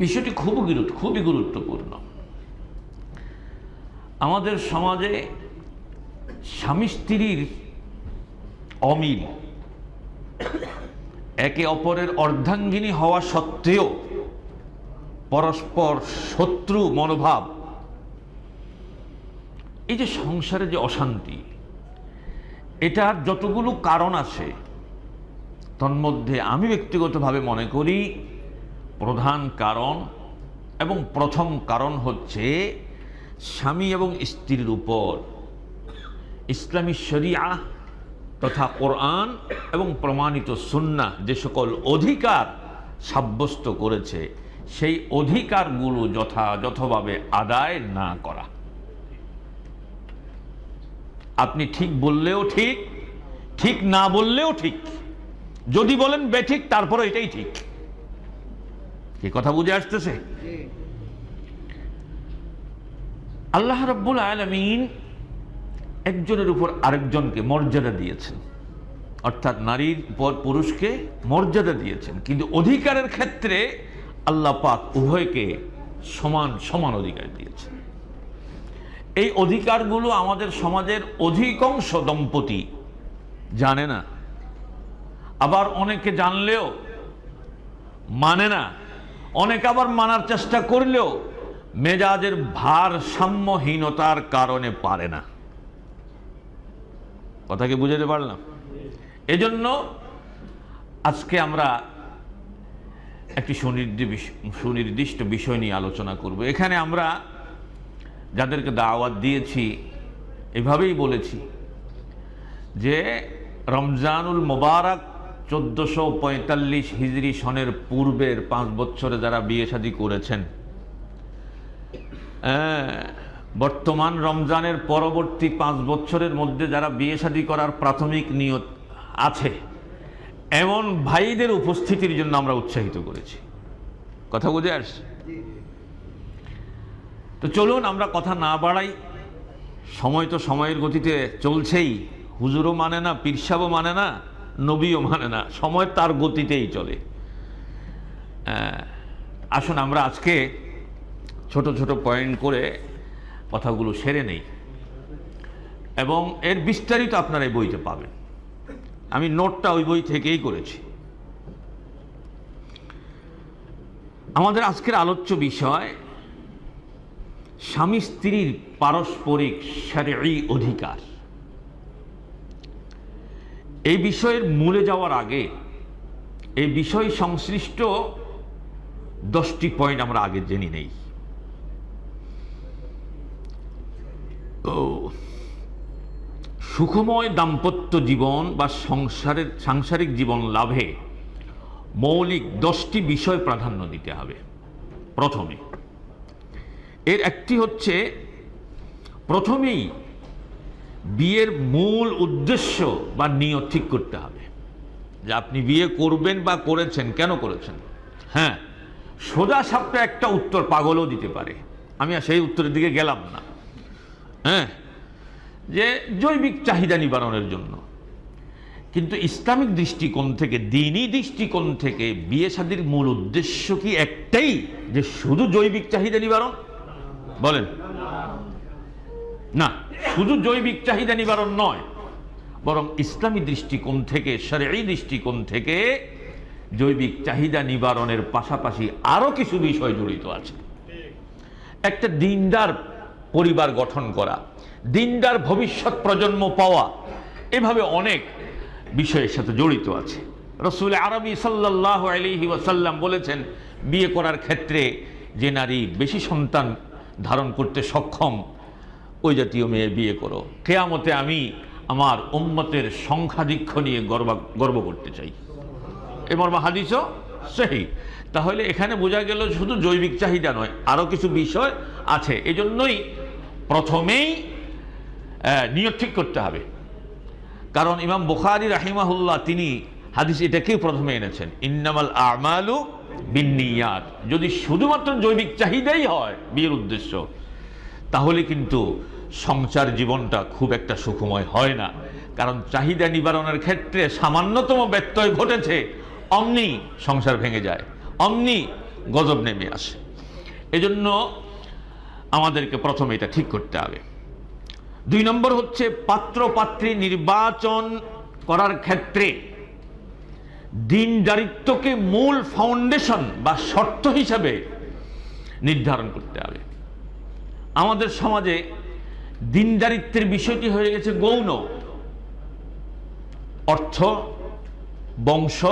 বিষয়টি খুব গুরুত্ব, খুবই গুরুত্বপূর্ণ। আমাদের সমাজে স্বামী স্ত্রীর অমিল, একে অপরের অর্ধাঙ্গিনী হওয়া সত্ত্বেও পরস্পর শত্রু মনোভাব। এই যে সংসারে যে অশান্তি, এটার যতগুলো কারণ আছে, তন্মধ্যে আমি ব্যক্তিগতভাবে মনে করি প্রধান কারণ এবং প্রথম কারণ হচ্ছে স্বামী এবং স্ত্রীর উপর ইসলামী শরিয়া তথা কোরআন এবং প্রমাণিত সুন্না যে সকল অধিকার সাব্যস্ত করেছে, সেই অধিকারগুলো যথাযথভাবে আদায় না করা। আপনি ঠিক বললেও ঠিক ঠিক না বললেও ঠিক। যদি বলেন বেঠিক তারপরে এটাই ঠিক। কি কথা বুঝে আসতেছে? আল্লাহ রব্বুল আলমিন একজনের উপর আরেকজনকে মর্যাদা দিয়েছেন। অর্থাৎ নারীর উপর পুরুষকে মর্যাদা দিয়েছেন। কিন্তু অধিকারের ক্ষেত্রে আল্লাহ পাক উভয়কে সমান সমান অধিকার দিয়েছেন। এই অধিকারগুলো আমাদের সমাজের অধিকাংশ দম্পতি জানে না। আবার অনেকে জানলেও মানে না। অনেকে আবার মানার চেষ্টা করলেও মেজাজের ভারসাম্যহীনতার কারণে পারে না। কথা কি বুঝাতে পারলাম? এজন্য আজকে আমরা একটি সুনির্দিষ্ট সুনির্দিষ্ট বিষয় নিয়ে আলোচনা করব। এখানে আমরা যাদেরকে দাওয়াত দিয়েছি, এভাবেই বলেছি যে রমজানুল মোবারক চোদ্দোশো পঁয়তাল্লিশ হিজরি সনের পূর্বের পাঁচ বছরে যারা বিয়ে শাদী করেছেন বর্তমান রমজানের পরবর্তী পাঁচ বছরের মধ্যে যারা বিয়ে শাদী করার প্রাথমিক নিয়ত আছে, এমন ভাইদের উপস্থিতির জন্য আমরা উৎসাহিত করেছি। কথা বুঝে আসছে? তো চলুন আমরা কথা না বাড়াই, সময় তো সময়ের গতিতে চলছেই। হুজুরও মানে না, পীরসাবও মানে না। নবীও মানে না, সময় তার গতিতেই চলে। আসুন আমরা আজকে ছোট ছোট পয়েন্ট করে কথাগুলো সেরে নেই। এবং এর বিস্তারিত আপনারা এই বইতে পাবেন। আমি নোটটা ওই বই থেকেই করেছি। আমাদের আজকের আলোচ্য বিষয় স্বামী স্ত্রীর পারস্পরিক সারি অধিকার। এই বিষয়ের মূলে যাওয়ার আগে এই বিষয় সংশ্লিষ্ট দশটি পয়েন্ট আমরা আগে জেনে নেই। সুখময় দাম্পত্য জীবন বা সংসারের, সাংসারিক জীবন লাভে মৌলিক দশটি বিষয় প্রাধান্য দিতে হবে। প্রথমে, এর একটি হচ্ছে প্রথমেই বিয়ের মূল উদ্দেশ্য বা নিয়ত ঠিক করতে হবে। যে আপনি বিয়ে করবেন বা করেছেন, কেন করেছেন? হ্যাঁ সোজা সাপটা একটা উত্তর পাগলও দিতে পারে। আমি সেই উত্তরের দিকে গেলাম না। হ্যাঁ যে জৈবিক চাহিদা নিবারণের জন্য। কিন্তু ইসলামিক দৃষ্টিকোণ থেকে, দিনই দৃষ্টিকোণ থেকে বিয়ে শাদির মূল উদ্দেশ্য কি একটাই? যে শুধু জৈবিক চাহিদা নিবারণ? বলেন। না, শুধু জৈবিক চাহিদা নিবারণ নয়, বরং ইসলামী দৃষ্টিকোণ থেকে সরি দৃষ্টিকোণ থেকে জৈবিক চাহিদা নিবারণের পাশাপাশি আরও কিছু বিষয় জড়িত আছে। একটা দিনদার পরিবার গঠন করা, দিনদার ভবিষ্যৎ প্রজন্ম পাওয়া, এভাবে অনেক বিষয়ের সাথে জড়িত আছে। রসুল আরবি সাল্লাহ আলহি ওয়াসাল্লাম বলেছেন, বিয়ে করার ক্ষেত্রে যে নারী বেশি সন্তান ধারণ করতে সক্ষম ওই জাতীয় মেয়ে বিয়ে করো। কেয়ামতে আমি আমার উম্মতের সংখ্যাধিক্ষ নিয়ে গর্ব গর্ব করতে চাই। এ মর্মা হাদিসও সেই তাহলে এখানে বোঝা গেল শুধু জৈবিক চাহিদা নয় আরও কিছু বিষয় আছে। এজন্যই প্রথমেই নিয়ত ঠিক করতে হবে। কারণ ইমাম বুখারি রাহিমাহুল্লাহ তিনি হাদিস এটাকেই প্রথমে এনেছেন, ইন্নামাল আমালু বিনিয়াত যদি শুধুমাত্র জৈবিক চাহিদাই হয়, বিয়ের উদ্দেশ্য তাহলে কিন্তু সংসার জীবনটা খুব একটা সুখময় হয় না। কারণ চাহিদা নিবারণের ক্ষেত্রে সামান্যতম ব্যত্যয় ঘটেছে, অমনি সংসার ভেঙে যায়, অমনি গজব নেমে আসে। এজন্য আমাদেরকে প্রথমে এটা ঠিক করতে হবে। দুই নম্বর হচ্ছে পাত্র পাত্রী নির্বাচন করার ক্ষেত্রে দিনদারিত্বকে মূল ফাউন্ডেশন বা শর্ত হিসাবে নির্ধারণ করতে হবে। আমাদের সমাজে দিনদারিত্বের বিষয়টি হয়ে গেছে গৌণ। অর্থ, বংশ,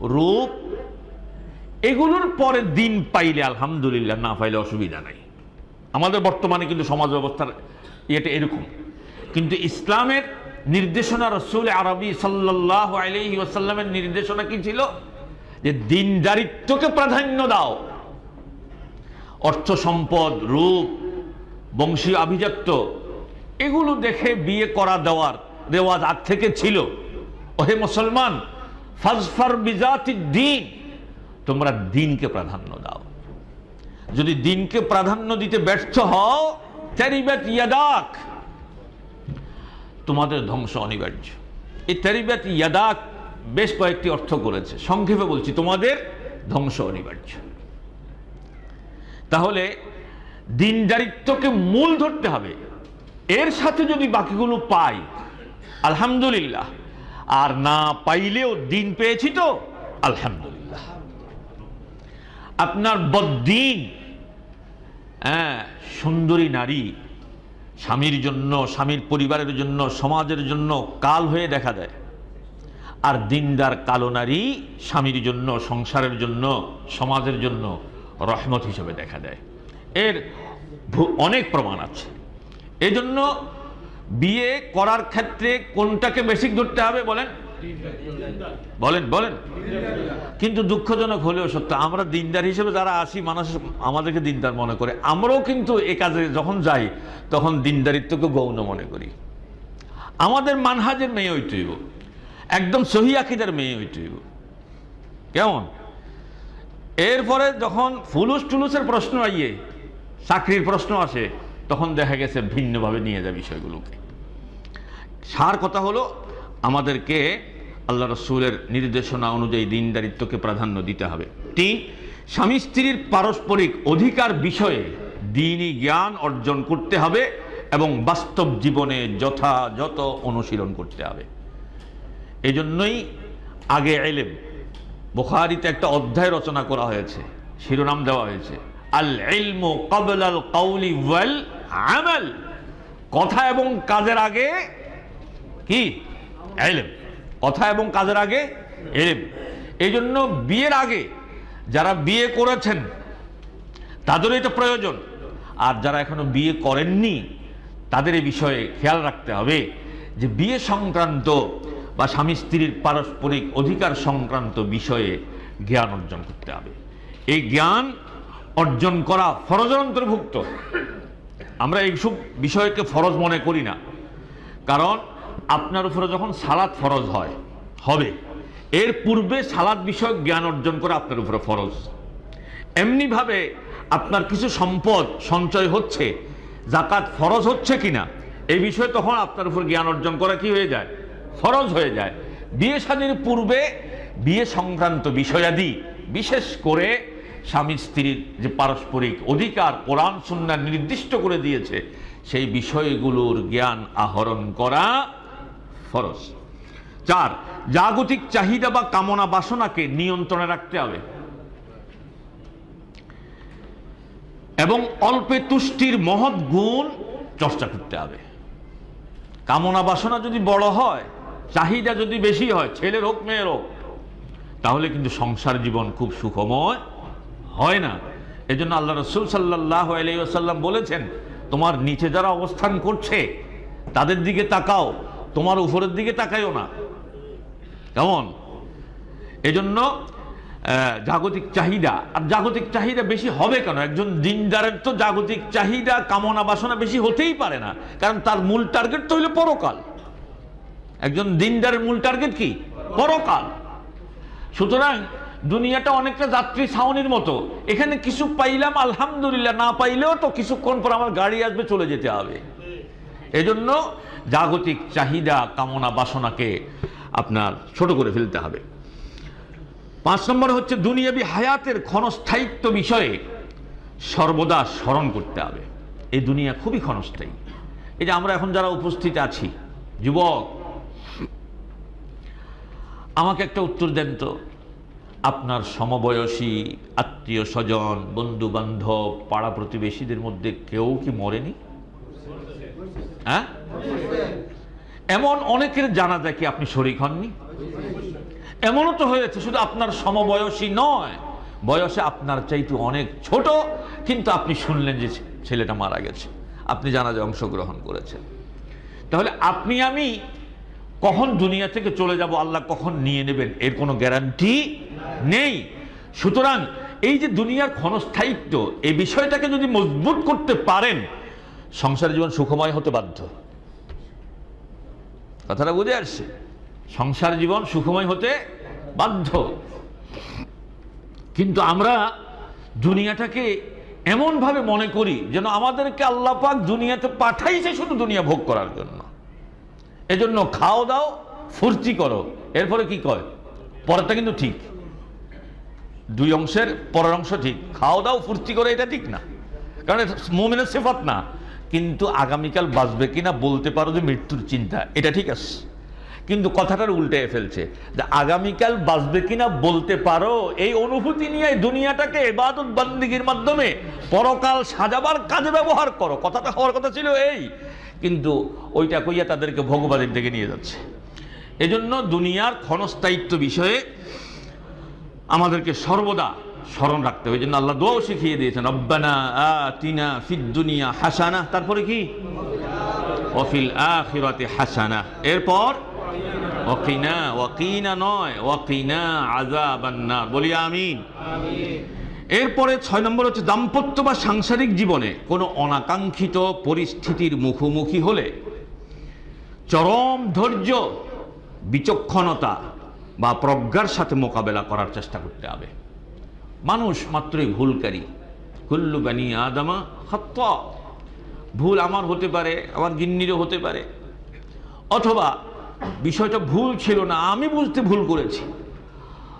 রূপ, এগুলোর পরে দিন পাইলে আলহামদুলিল্লাহ না পাইলে অসুবিধা নাই। আমাদের বর্তমানে কিন্তু সমাজ ব্যবস্থার এটা এরকম। কিন্তু ইসলামের নির্দেশনা রসুল আরবি সাল্লাহ আলহি ওয়াসাল্লামের নির্দেশনা কি ছিল? যে দিনদারিত্বকে প্রাধান্য দাও। অর্থ সম্পদ, রূপ বংশীয় আভিজাত্য, এগুলো দেখে বিয়ে করা দেওয়ার রেওয়াজ আগ থেকে ছিল। ওহে মুসলমান, ফাজফার বিজাতি দিন তোমরা দিনকে প্রাধান্য দাও। যদি দিনকে প্রাধান্য দিতে ব্যর্থ হও, তেরিবাত ইয়াদাক, তোমাদের ধ্বংস অনিবার্য। এই তেরিবাত ইয়াদাক বেশ কয়েকটি অর্থ করেছে। সংক্ষেপে বলছি, তোমাদের ধ্বংস অনিবার্য। তাহলে দিনদারিত্বকে মূল ধরতে হবে। এর সাথে যদি বাকিগুলো পাই, আলহামদুলিল্লাহ। আর না পাইলেও দিন পেয়েছি তো, আলহামদুলিল্লাহ। আপনার বদ্দিন হ্যাঁ সুন্দরী নারী, স্বামীর জন্য, স্বামীর পরিবারের জন্য, সমাজের জন্য কাল হয়ে দেখা দেয়। আর দিনদার কালো নারী, স্বামীর জন্য, সংসারের জন্য, সমাজের জন্য রহমত হিসেবে দেখা দেয়। এর অনেক প্রমাণ আছে। এজন্য বিয়ে করার ক্ষেত্রে কোনটাকে বেশি ধরতে হবে বলেন? বলেন বলেন। কিন্তু দুঃখজনক হলেও সত্য, আমরা দিনদার হিসেবে যারা আসি, মানুষ আমাদেরকে দিনদার মনে করে। আমরাও কিন্তু এ কাজে যখন যাই, তখন দিনদারিত্বকে গৌণ মনে করি। আমাদের মানহাজের মেয়ে হইতেইব। একদম সহি আকিদের মেয়ে হইতেইব। কেমন? এরপরে যখন ফুলুস টুলুসের প্রশ্ন আইয়ে, চাকরির প্রশ্ন আসে, তখন দেখা গেছে ভিন্নভাবে নিয়ে যায় বিষয়গুলোকে। সার কথা হলো, আমাদেরকে আল্লাহ রসুলের নির্দেশনা অনুযায়ী দিনদারিত্বকে প্রাধান্য দিতে হবে। তিন স্বামী স্ত্রীর পারস্পরিক অধিকার বিষয়ে দিনই জ্ঞান অর্জন করতে হবে এবং বাস্তব জীবনে যথাযথ অনুশীলন করতে হবে। এই জন্যই আগে এলেম বুখারিতে একটা অধ্যায় রচনা করা হয়েছে, শিরোনাম দেওয়া হয়েছে। আল ইলমু কবল আল কাউলি ওয়াল আমাল। কথা এবং কাজের আগে কি? এলেম কথা এবং কাজের আগে এলেম এই জন্য বিয়ের আগে যারা বিয়ে করেছেন, তাদেরও এটা প্রয়োজন। আর যারা এখনও বিয়ে করেননি, তাদের এই বিষয়ে খেয়াল রাখতে হবে যে বিয়ে সংক্রান্ত বা স্বামী স্ত্রীর পারস্পরিক অধিকার সংক্রান্ত বিষয়ে জ্ঞান অর্জন করতে হবে। এই জ্ঞান অর্জন করা ফরজের অন্তর্ভুক্ত। আমরা এইসব বিষয়কে ফরজ মনে করি না। কারণ আপনার উপরে যখন সালাদ ফরজ হয়, হবে, এর পূর্বে সালাদ বিষয়ক জ্ঞান অর্জন করা আপনার উপরে ফরজ। এমনিভাবে আপনার কিছু সম্পদ সঞ্চয় হচ্ছে, জাকাত ফরজ হচ্ছে কিনা, এই বিষয়ে তখন আপনার উপর জ্ঞান অর্জন করা কি হয়ে যায়? ফরজ হয়ে যায়। বিয়ে শাদীর পূর্বে বিয়ে সংক্রান্ত বিষয়াদি, বিশেষ করে স্বামী স্ত্রীর যে পারস্পরিক অধিকার, কোরআন সুন্না নির্দিষ্ট করে দিয়েছে, সেই বিষয়গুলোর জ্ঞান আহরণ করা ফরজ। চার, জাগতিক চাহিদা বা কামনা বাসনাকে নিয়ন্ত্রণে রাখতে হবে। এবং অল্পে তুষ্টির মহৎ গুণ চর্চা করতে হবে। কামনা বাসনা যদি বড় হয় চাহিদা যদি বেশি হয় ছেলের হোক মেয়ের হোক তাহলে কিন্তু সংসার জীবন খুব সুখময় হয় না। এজন্য আল্লাহ রসুল সাল্লাহ আলাইসাল্লাম বলেছেন, তোমার নিচে যারা অবস্থান করছে, তাদের দিকে তাকাও, তোমার উপরের দিকে তাকাইও না। কেমন? এজন্য জাগতিক চাহিদা, আর জাগতিক চাহিদা বেশি হবে কেন? একজন দিনদারের তো জাগতিক চাহিদা কামনা বাসনা বেশি হতেই পারে না, কারণ তার মূল টার্গেট তো হইল পরকাল। একজন দিনদারের মূল টার্গেট কি? পরকাল। সুতরাং দুনিয়াটা অনেকটা যাত্রী ছাউনির মতো। এখানে কিছু পাইলাম, আলহামদুলিল্লাহ। না পাইলেও তো কিছুক্ষণ পর আমার গাড়ি আসবে, চলে যেতে হবে। এজন্য জাগতিক চাহিদা, কামনা, বাসনাকে আপনার ছোট করে ফেলতে হবে। পাঁচ নম্বর হচ্ছে দুনিয়াবি হায়াতের ক্ষণস্থায়িত্ব বিষয়ে সর্বদা স্মরণ করতে হবে। এই দুনিয়া খুবই ক্ষণস্থায়ী। এই যে আমরা এখন যারা উপস্থিত আছি, যুবক আমাকে একটা উত্তর দেন তো। আপনার সমবয়সী, আত্মীয় স্বজন বন্ধু বান্ধব পাড়া প্রতিবেশীদের মধ্যে কেউ কি মরেনি? হ্যাঁ? এমন অনেকের জানা যায় কি আপনি শরিক হননি? এমনও তো হয়েছে, শুধু আপনার সমবয়সী নয়। বয়সে আপনার চাইতে অনেক ছোট, কিন্তু আপনি শুনলেন যে ছেলেটা মারা গেছে। আপনি জানাজে অংশগ্রহণ করেছেন। তাহলে আপনি আমি কখন দুনিয়া থেকে চলে যাব আল্লাহ কখন নিয়ে নেবেন? এর কোনো গ্যারান্টি নেই। সুতরাং এই যে দুনিয়ার ক্ষণস্থায়িত্ব, এই বিষয়টাকে যদি মজবুত করতে পারেন, সংসার জীবন সুখময় হতে বাধ্য। কথাটা বুঝে আসছে? সংসার জীবন সুখময় হতে বাধ্য। কিন্তু আমরা দুনিয়াটাকে এমনভাবে মনে করি যেন আমাদেরকে আল্লাহ পাক দুনিয়াতে পাঠাইছে শুধু দুনিয়া ভোগ করার জন্য। এজন্য খাও দাও, ফুর্তি করো। এরপরে কি কয়? পরেরটা কিন্তু ঠিক। দুই অংশের পরের অংশ ঠিক। খাও দাও, ফুর্তি করে, এটা ঠিক না। কারণ এটা মোমেনের সেফাত না। কিন্তু আগামীকাল বাঁচবে কিনা বলতে পারো যে মৃত্যুর চিন্তা। এটা ঠিক আছে। কিন্তু কথাটার উল্টে ফেলছে যে আগামীকাল বাঁচবে কিনা বলতে পারো, এই অনুভূতি নিয়ে দুনিয়াটাকে এবাদত বান্দিগির মাধ্যমে পরকাল সাজাবার কাজে ব্যবহার করো। কথাটা হওয়ার কথা ছিল এই, কিন্তু ওইটা কইয়া তাদেরকে ভগবানের দিকে নিয়ে যাচ্ছে। এজন্য দুনিয়ার ক্ষণস্থায়িত্ব বিষয়ে আমাদেরকে সর্বদা স্মরণ রাখতে হবে। জন্য আল্লাহ দোয়াও শিখিয়ে দিয়েছেন, রব্বানা আতিনা ফিদ দুনিয়া হাসানা। তারপরে কি? অফিল আখিরাতে হাসানা। এরপর ওয়াকিনা ওয়াকিনা নয় ওয়াকিনা আযাবান্না বলি আমিন। এরপরে ছয় নম্বর হচ্ছে দাম্পত্য বা সাংসারিক জীবনে কোনো অনাকাঙ্ক্ষিত পরিস্থিতির মুখোমুখি হলে চরম ধৈর্য বিচক্ষণতা বা প্রজ্ঞার সাথে মোকাবেলা করার চেষ্টা করতে হবে। মানুষ মাত্রই ভুলকারী। কুল্লু বানি আদামা হত্য ভুল আমার হতে পারে আমার গিন্নিরও হতে পারে। অথবা বিষয়টা ভুল ছিল না, আমি বুঝতে ভুল করেছি।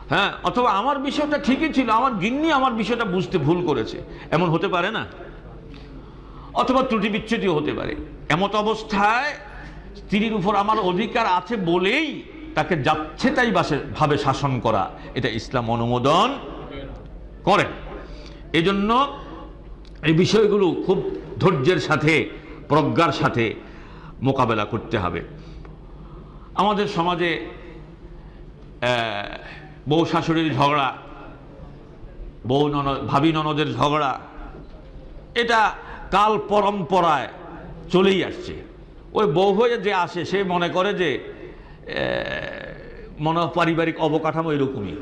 হ্যাঁ অথবা আমার বিষয়টা ঠিকই ছিল, আমার গিন্নি আমার বিষয়টা বুঝতে ভুল করেছে। এমন হতে পারে না? অথবা ত্রুটি বিচ্ছুতিও হতে পারে। এমত অবস্থায় স্ত্রীর উপর আমার অধিকার আছে বলেই তাকে যাচ্ছে তাই বাসে, ভাবে শাসন করা। এটা ইসলাম অনুমোদন করে। এজন্য এই বিষয়গুলো খুব ধৈর্যের সাথে, প্রজ্ঞার সাথে মোকাবেলা করতে হবে। আমাদের সমাজে বউ শাশুড়ির ঝগড়া, বউ ননদ, ভাবি ননদের ঝগড়া, এটা কাল পরম্পরায় চলেই আসছে। ওই বউ হয়ে যে আসে, সে মনে করে যে মনে পারিবারিক অবকাঠামো এরকমই।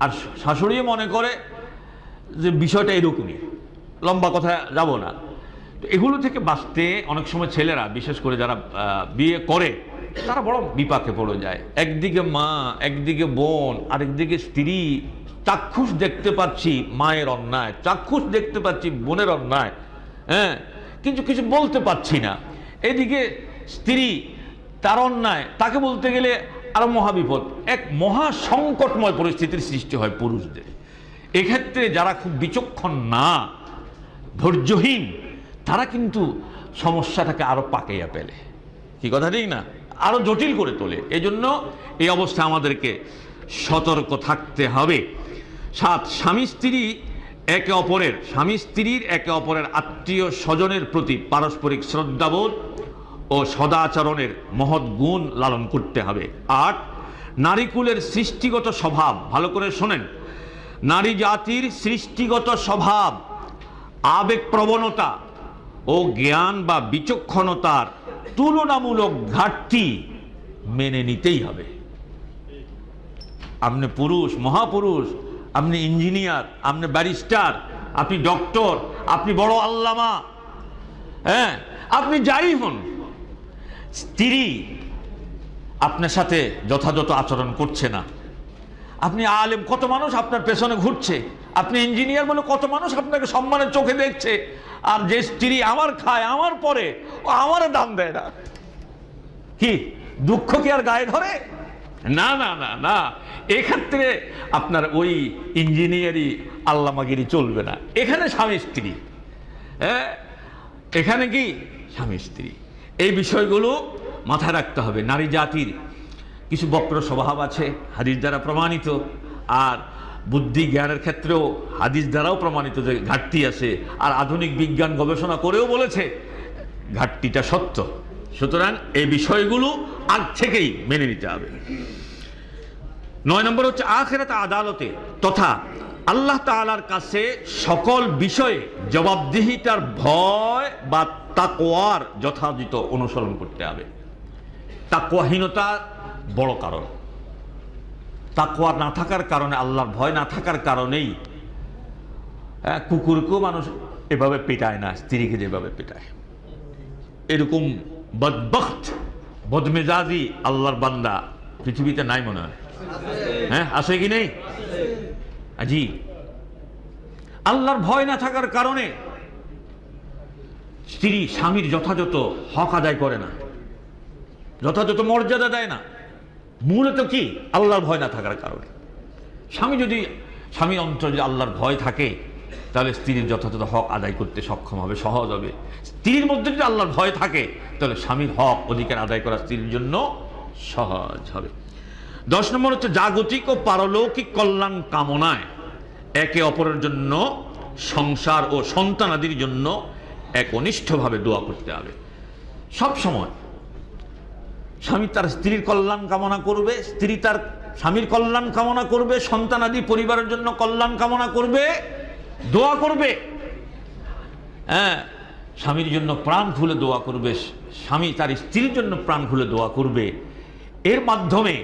আর শাশুড়িও মনে করে যে বিষয়টা এরকমই। লম্বা কথা যাব না। এগুলো থেকে বাঁচতে অনেক সময় ছেলেরা, বিশেষ করে যারা বিয়ে করে তারা বড় বিপাকে পড়ে যায়। একদিকে মা, একদিকে বোন, আরেকদিকে স্ত্রী। চাক্ষুষ দেখতে পাচ্ছি মায়ের অন্যায়, চাক্ষুষ দেখতে পাচ্ছি বোনের অন্যায় হ্যাঁ? কিন্তু কিছু বলতে পারছি না। এদিকে স্ত্রী, তার অন্যায়, তাকে বলতে গেলে আরও মহাবিপদ। এক মহা সংকটময় পরিস্থিতির সৃষ্টি হয় পুরুষদের। এক্ষেত্রে যারা খুব বিচক্ষণ না, ধৈর্যহীন, তারা কিন্তু সমস্যাটাকে আরও পাকাইয়া পেলে কি কথা ঠিক না? আরও জটিল করে তোলে। এজন্য এই অবস্থা আমাদেরকে সতর্ক থাকতে হবে। সাত, স্বামী, স্ত্রী একে অপরের, স্বামী, স্ত্রীর একে অপরের আত্মীয় স্বজনের প্রতি পারস্পরিক শ্রদ্ধাবোধ ও সদাচরণের মহৎ গুণ লালন করতে হবে। আট নারীকুলের সৃষ্টিগত স্বভাব, ভালো করে শোনেন। নারী জাতির সৃষ্টিগত স্বভাব আবেগ প্রবণতা ও জ্ঞান বা বিচক্ষণতার তুলনামূলক ঘাটতি মেনে নিতেই হবে। আপনি পুরুষ, মহাপুরুষ, আপনি ইঞ্জিনিয়ার, আপনি ব্যারিস্টার, আপনি ডক্টর, আপনি বড় আল্লামা হ্যাঁ আপনি যাই হন, স্ত্রী আপনার সাথে যথাযথ আচরণ করছে না। আপনি আলেম, কত মানুষ আপনার পেছনে ঘুরছে। আপনি ইঞ্জিনিয়ার বলে কত মানুষ আপনাকে সম্মানের চোখে দেখছে। আর যে স্ত্রী আমার খায়, আমার পরে আমার দাম দেয় না। কি? দুঃখ কি আর গায়ে ধরে? না না না না। এক্ষেত্রে আপনার ওই ইঞ্জিনিয়ারি আল্লামাগিরি চলবে না। এখানে স্বামী স্ত্রী। হ্যাঁ? এখানে কি? স্বামী স্ত্রী। এই বিষয়গুলো মাথায় রাখতে হবে। নারী জাতির কিছু বক্র স্বভাব আছে, হাদিস দ্বারা প্রমাণিত। আর বুদ্ধি জ্ঞানের ক্ষেত্রেও হাদিস দ্বারাও প্রমাণিত যে ঘাটতি আছে, আর আধুনিক বিজ্ঞান গবেষণা করেও বলেছে ঘাটতিটা সত্য। সুতরাং এই বিষয়গুলো আগ থেকেই মেনে নিতে হবে। নয় নম্বর হচ্ছে আখেরাত আদালতে তথা আল্লাহ তাআলার কাছে সকল বিষয়ে জবাবদিহিতার ভয় বা তাকওয়ার যথাযথ অনুসরণ করতে হবে। তাকওয়াহীনতা বড় কারণ। তাকওয়া না থাকার কারণে আল্লাহর ভয় না থাকার কারণেই হ্যাঁ, কুকুরকেও মানুষ এভাবে পেটায় না স্ত্রীকে যেভাবে পেটায়। এরকম বদবখত বদমেজাজি আল্লাহর বান্দা পৃথিবীতে নাই মনে হয়। হ্যাঁ আছে কি নেই? জি আল্লাহর ভয় না থাকার কারণে স্ত্রী স্বামীর যথাযথ হক আদায় করে না। যথাযথ মর্যাদা দেয় না। মূলত কি? আল্লাহর ভয় না থাকার কারণে। স্বামী যদি স্বামীর অন্তর যদি আল্লাহর ভয় থাকে, তাহলে স্ত্রীর যথাযথ হক আদায় করতে সক্ষম হবে, সহজ হবে। স্ত্রীর মধ্যে যদি আল্লাহর ভয় থাকে, তাহলে স্বামীর হক অধিকার আদায় করা স্ত্রীর জন্য সহজ হবে। দশ নম্বর হচ্ছে জাগতিক ও পারলৌকিক কল্যাণ কামনায় একে অপরের জন্য সংসার ও সন্তানাদির জন্য একনিষ্ঠভাবে দোয়া করতে হবে। সব সময় স্বামী তার স্ত্রীর কল্যাণ কামনা করবে, স্ত্রী তার স্বামীর কল্যাণ কামনা করবে সন্তানাদি পরিবারের জন্য কল্যাণ কামনা করবে, দোয়া করবে। হ্যাঁ স্বামীর জন্য প্রাণ খুলে দোয়া করবে, স্বামী তার স্ত্রীর জন্য প্রাণ খুলে দোয়া করবে। এর মাধ্যমে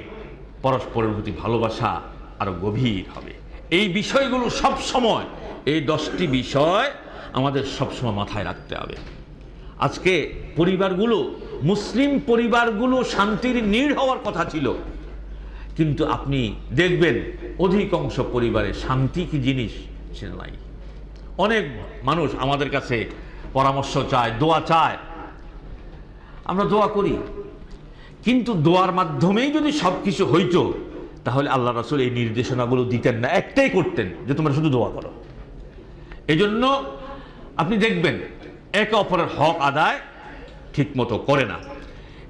পরস্পরের প্রতি ভালোবাসা আরও গভীর হবে। এই বিষয়গুলো সব সময়, এই দশটি বিষয় আমাদের সবসময় মাথায় রাখতে হবে। আজকে পরিবারগুলো মুসলিম পরিবারগুলো শান্তির নীড় হওয়ার কথা ছিল। কিন্তু আপনি দেখবেন অধিকাংশ পরিবারে শান্তি কি জিনিস সে নাই। অনেক মানুষ আমাদের কাছে পরামর্শ চায়, দোয়া চায়। আমরা দোয়া করি। কিন্তু দোয়ার মাধ্যমেই যদি সব কিছু হইতো, তাহলে আল্লাহ রাসুল এই নির্দেশনাগুলো দিতেন না, একটাই করতেন যে তোমরা শুধু দোয়া করো। এই জন্য আপনি দেখবেন, একে অপরের হক আদায় ঠিক মতো করে না।